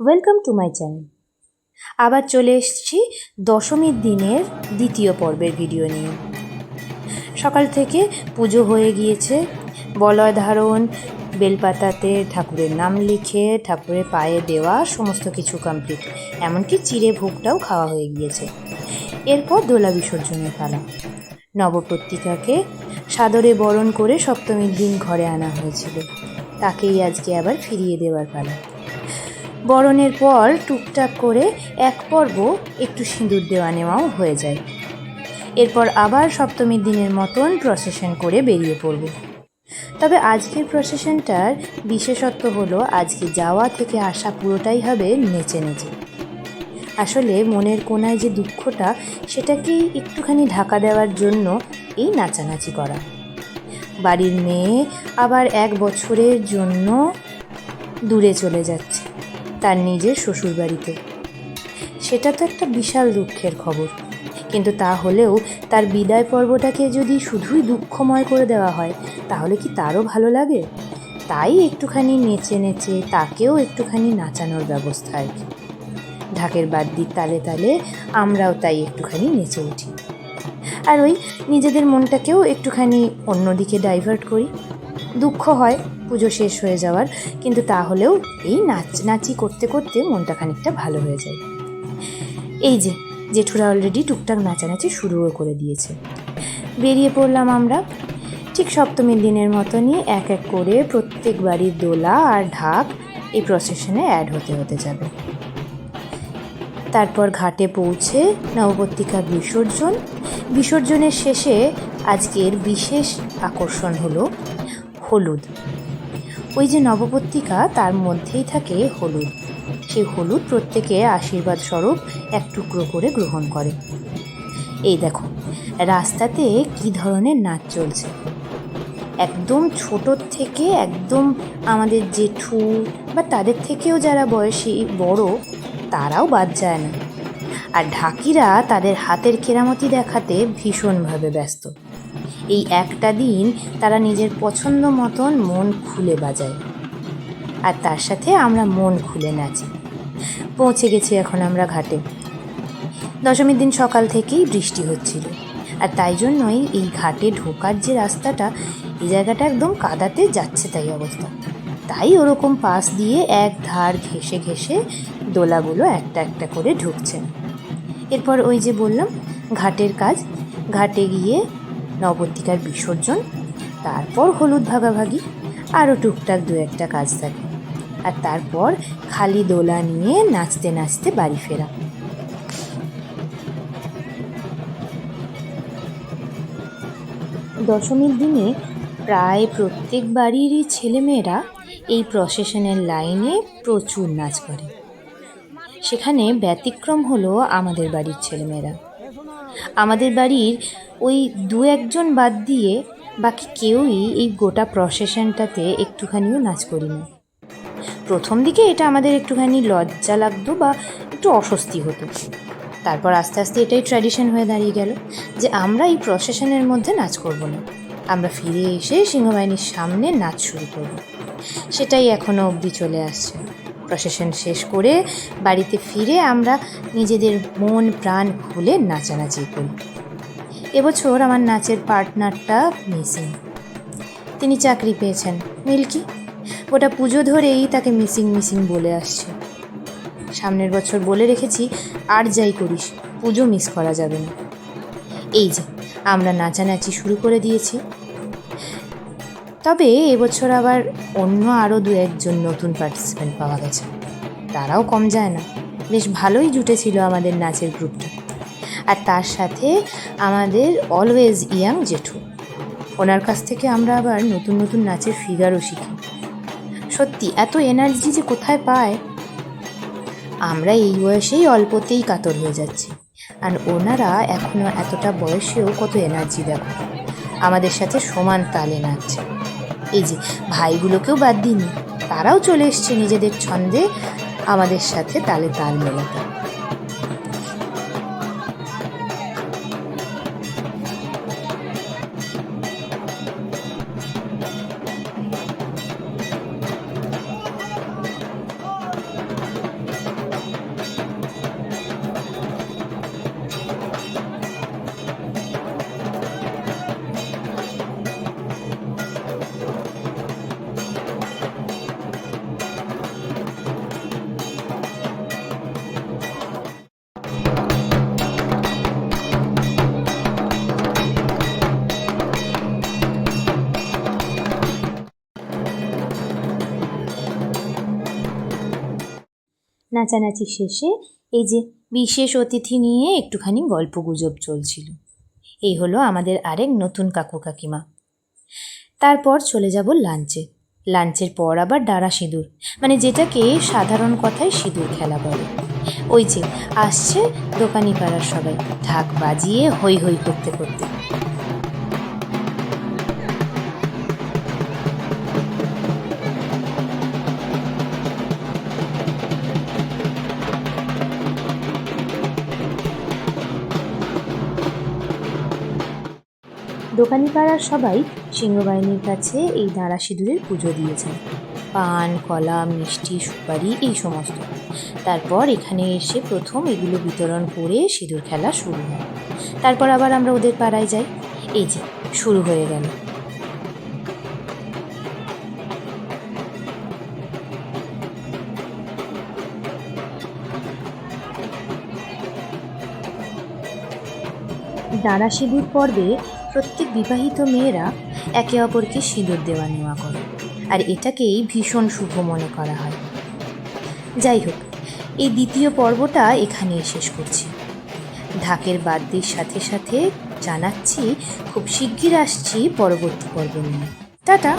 Welcome to my channel আবার চলে এসেছি দশমীর দিনের দ্বিতীয় পর্বের ভিডিও নিয়ে। সকাল থেকে পুজো হয়ে গিয়েছে। বলয় ধারণ, বেলপাতাতে ঠাকুরের নাম লিখে, ঠাকুরের পায়ে দেওয়া, সমস্ত কিছু কমপ্লিট এমনকি চিড়ে ভোগটাও খাওয়া হয়ে গিয়েছে। এরপর দোলা বিসর্জনের পালা। নবপত্রিকাকে সাদরে বরণ করে সপ্তমীর দিন ঘরে আনা হয়েছিল। তাকেই আজকে আবার ফিরিয়ে দেওয়ার পালা। বরণের পর টুকটাক করে এক পর্ব একটু সিঁদুর দেওয়া নেওয়াও হয়ে যায়। এরপর আবার সপ্তমীর দিনের মতন প্রসেশন করে বেরিয়ে পড়ব। তবে আজকের প্রসেশনটার বিশেষত্ব হলো, আজকে যাওয়া থেকে আসা পুরোটাই হবে নেচে নেচে। আসলে মনের কোনায় যে দুঃখটা, সেটাকেই একটুখানি ঢাকা দেওয়ার জন্য এই নাচানাচি করা। বাড়ির মেয়ে আবার এক বছরের জন্য দূরে চলে যাচ্ছে। তার নিজের শ্বশুরবাড়িতে। সেটা তো একটা বিশাল দুঃখের খবর। কিন্তু তা হলেও তার বিদায় পর্বটাকে যদি শুধুই দুঃখময় করে দেওয়া হয়, তাহলে কি তারও ভালো লাগে? তাই একটুখানি নেচে নেচে তাকেও একটুখানি নাচানোর ব্যবস্থা আর কি। ঢাকের বাদ্যির তালে তালে আমরাও তাই একটুখানি নেচে উঠি। আর ওই নিজেদের মনটাকেও একটুখানি অন্যদিকে ডাইভার্ট করি। দুঃখ হয়। পুজো শেষ হয়ে যাওয়ার, কিন্তু তাহলেও এই নাচ, নাচি করতে করতে মনটা খানিকটা ভালো হয়ে যায়। এই যে, জেঠুরা অলরেডি টুকটাক নাচানাচি শুরুও করে দিয়েছে। বেরিয়ে পড়লাম আমরা ঠিক সপ্তমীর দিনের মতনই এক এক করে প্রত্যেক বাড়ির দোলা আর ঢাক এই প্রসেশনে অ্যাড হতে হতে যাবে। তারপর ঘাটে পৌঁছে নবপত্রিকা বিসর্জন। বিসর্জনের শেষে আজকের বিশেষ আকর্ষণ হলো হলুদ। ওই যে নবপত্রিকা, তার মধ্যেই থাকে হলুদ। সেই হলুদ প্রত্যেকে আশীর্বাদ স্বরূপ এক টুকরো করে গ্রহণ করে। এই দেখো, রাস্তাতে কি ধরনের নাচ চলছে। একদম ছোটোর থেকে একদম আমাদের জেঠু বা তাদের থেকেও যারা বয়সী, বড়, তারাও বাদ যায় না। আর ঢাকিরা তাদের হাতের কেরামতি দেখাতে ভীষণভাবে ব্যস্ত। এই একটা দিন তারা নিজের পছন্দ মতন মন খুলে বাজায়। আর তার সাথে আমরা মন খুলে নাচি। পৌঁছে গেছি এখন আমরা ঘাটে। দশমীর দিন সকাল থেকেই বৃষ্টি হচ্ছিল। আর তাই জন্যই এই ঘাটে ঢোকার যে রাস্তাটা এই জায়গাটা একদম কাদাতে যাচ্ছে তাই অবস্থা। তাই ওরকম পাশ দিয়ে এক ধার ঘেসে ঘেসে দোলাগুলো একটা একটা করে ঢুকছে। এরপর ওই যে বললাম, ঘাটের কাজ। ঘাটে গিয়ে নবদ্বীকার বিসর্জন, তারপর হলুদ ভাগাভাগি আরও টুকটাক দু একটা কাজ থাকে। আর তারপর খালি দোলা নিয়ে নাচতে নাচতে বাড়ি ফেরা। দশমীর দিনে প্রায় প্রত্যেক বাড়িরই ছেলেমেয়েরা এই প্রসেশনের লাইনে প্রচুর নাচ করে। সেখানে ব্যতিক্রম হলো আমাদের বাড়ির ছেলেমেয়েরা। আমাদের বাড়ির ওই দু একজন বাদ দিয়ে বাকি কেউই এই গোটা প্রসেশনটাতে একটুখানিও নাচ করি না প্রথম দিকে এটা আমাদের একটুখানি লজ্জা লাগতো বা একটু অস্বস্তি হতো। তারপর আস্তে আস্তে এটাই ট্র্যাডিশন হয়ে দাঁড়িয়ে গেল যে আমরা এই প্রসেশনের মধ্যে নাচ করব না। আমরা ফিরে এসে সিংহবাহিনীর সামনে নাচ শুরু করব। সেটাই এখনও অবধি চলে আসছে। প্রসেশন শেষ করে বাড়িতে ফিরে আমরা নিজেদের মন প্রাণ খুলে নাচানাচি করি। এবছর আমার নাচের পার্টনারটা মিসিং। তিনি চাকরি পেয়েছেন। মিল্কি গোটা পুজো ধরেই তাকে মিসিং মিসিং বলে আসছে। সামনের বছর বলে রেখেছি, আর যাই করিস, পুজো মিস করা যাবে না। এই যে, আমরা নাচানাচি শুরু করে দিয়েছি। তবে এবছর আবার অন্য আরও দু একজন নতুন পার্টিসিপেন্ট পাওয়া গেছে। তারাও কম যায় না। বেশ ভালোই জুটেছিল আমাদের নাচের গ্রুপটা। আর তার সাথে আমাদের অলওয়েজ ইয়াং জেঠু। ওনার কাছ থেকে আমরা আবার নতুন নতুন নাচের ফিগারও শিখি। সত্যি, এত এনার্জি যে কোথায় পায়? আমরা এই বয়সেই অল্পতেই কাতর হয়ে যাচ্ছি। আর ওনারা এখনও এতটা বয়সেও কত এনার্জি দেখো আমাদের সাথে সমান তালে নাচছে। এই যে, ভাইগুলোকেও বাদ দিইনি। তারাও চলে এসছে নিজেদের ছন্দে আমাদের সাথে তালে তাল মেলাতে। নাচানাচি শেষে এই যে বিশেষ অতিথি নিয়ে একটুখানি গল্প গুজব চলছিল। এই হলো আমাদের আরেক নতুন কাকু কাকিমা। তারপর চলে যাব লাঞ্চে। লাঞ্চের পর আবার ডাড়া সিঁদুর মানে যেটাকে সাধারণ কথায় সিঁদুর খেলা বলে। ওই যে, আসছে দোকানি পাড়ার সবাই, ঢাক বাজিয়ে হই হই করতে করতে। দোকানি পাড়ার সবাই সিংহবাহিনীর কাছে এই দাঁড়া সিঁদুরের পুজো দিয়েছেন। পান, কলা, মিষ্টি, সুপারি, এই সমস্ত। তারপর এখানে এসে প্রথম এগুলো বিতরণ করে সিঁদুর খেলা শুরু হয়। তারপর আবার আমরা ওদের পাড়ায় যাই। এই যে, শুরু হয়ে গেল। দাঁড়া সিঁদুর পর্বে প্রত্যেক বিবাহিত মেয়েরা একে অপরকে সিঁদুর দেওয়া নেওয়া করে। আর এটাকেই ভীষণ শুভ মনে করা হয়। যাই হোক, এই দ্বিতীয় পর্বটা এখানেই শেষ করছি। ঢাকের বাদ্যির সাথে সাথে জানাচ্ছি, খুব শিগগির আসছি পরবর্তী পর্ব নিয়ে। টাটা!